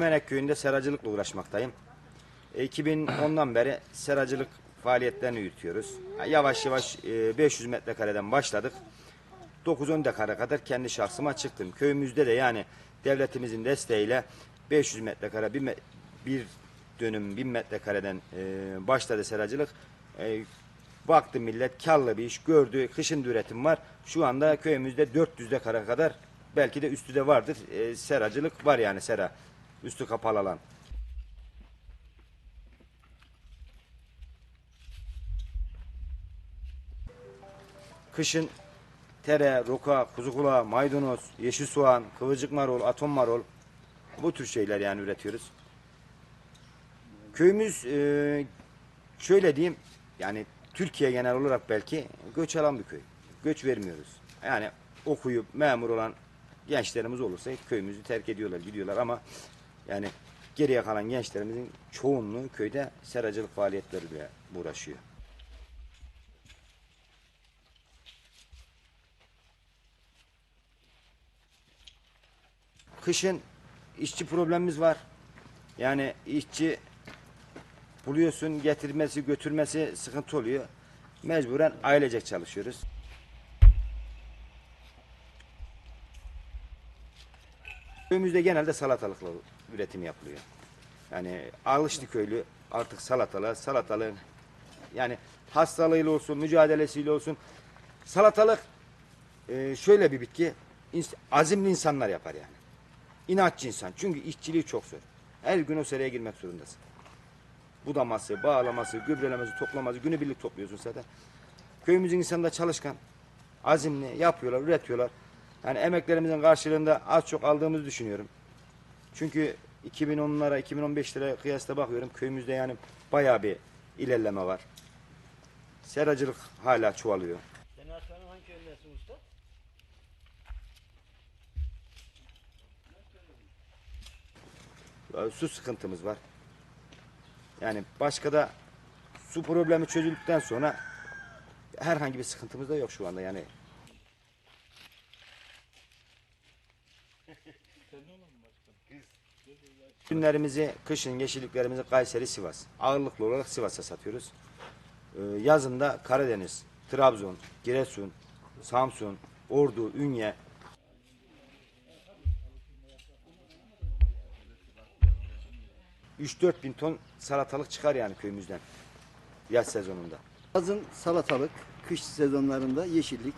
Menek köyünde seracılıkla uğraşmaktayım. E, 2010'dan beri seracılık faaliyetlerini yürütüyoruz. Yavaş yavaş e, 500 metrekareden başladık. 9-10 dekara kadar kendi şahsıma çıktım. Köyümüzde de yani devletimizin desteğiyle 500 metrekare bir, me- bir dönüm 1000 metrekareden e, başladı seracılık. E, baktı millet karlı bir iş gördü. Kışın üretim var. Şu anda köyümüzde 400 dekara kadar belki de üstü de vardır. E, seracılık var yani sera. Üstü kapalı alan. Kışın tere, roka, kuzu kulağı, maydanoz, yeşil soğan, kıvırcık marul, atom marul bu tür şeyler yani üretiyoruz. Köyümüz e, şöyle diyeyim yani Türkiye genel olarak belki göç alan bir köy. Göç vermiyoruz. Yani okuyup memur olan gençlerimiz olursa köyümüzü terk ediyorlar, gidiyorlar ama yani geriye kalan gençlerimizin çoğunluğu köyde seracılık faaliyetleriyle uğraşıyor. Kışın işçi problemimiz var. Yani işçi buluyorsun getirmesi götürmesi sıkıntı oluyor. Mecburen ailecek çalışıyoruz. Köyümüzde genelde salatalıkla üretim yapılıyor. Yani Ağlaşlı köylü artık salatalık, salatalığın yani hastalığıyla olsun, mücadelesiyle olsun. Salatalık e, şöyle bir bitki, ins- azimli insanlar yapar yani. İnatçı insan. Çünkü işçiliği çok zor. Her gün o seraya girmek zorundasın. Budaması, bağlaması, gübrelemesi, toplaması, günübirlik topluyorsun zaten. Köyümüzün insanı da çalışkan, azimli, yapıyorlar, üretiyorlar. Yani emeklerimizin karşılığında az çok aldığımızı düşünüyorum. Çünkü 2010'lara, 2015'lere kıyasla bakıyorum köyümüzde yani bayağı bir ilerleme var. Seracılık hala çoğalıyor. Sen Aslan'ın hangi köyündesin usta? Ee, Su sıkıntımız var. Yani başka da su problemi çözüldükten sonra herhangi bir sıkıntımız da yok şu anda yani. Günlerimizi, kışın yeşilliklerimizi Kayseri, Sivas. Ağırlıklı olarak Sivas'a satıyoruz. Ee, yazında Karadeniz, Trabzon, Giresun, Samsun, Ordu, Ünye, 3-4 bin ton salatalık çıkar yani köyümüzden yaz sezonunda. Yazın salatalık, kış sezonlarında yeşillik,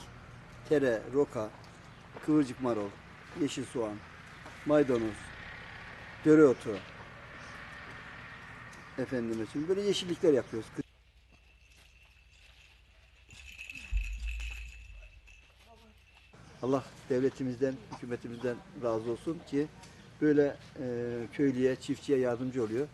tere, roka, kıvırcık marul, yeşil soğan, maydanoz, dereotu. Efendime söyleyeyim böyle yeşillikler yapıyoruz. Allah devletimizden, hükümetimizden razı olsun ki böyle e, köylüye, çiftçiye yardımcı oluyor.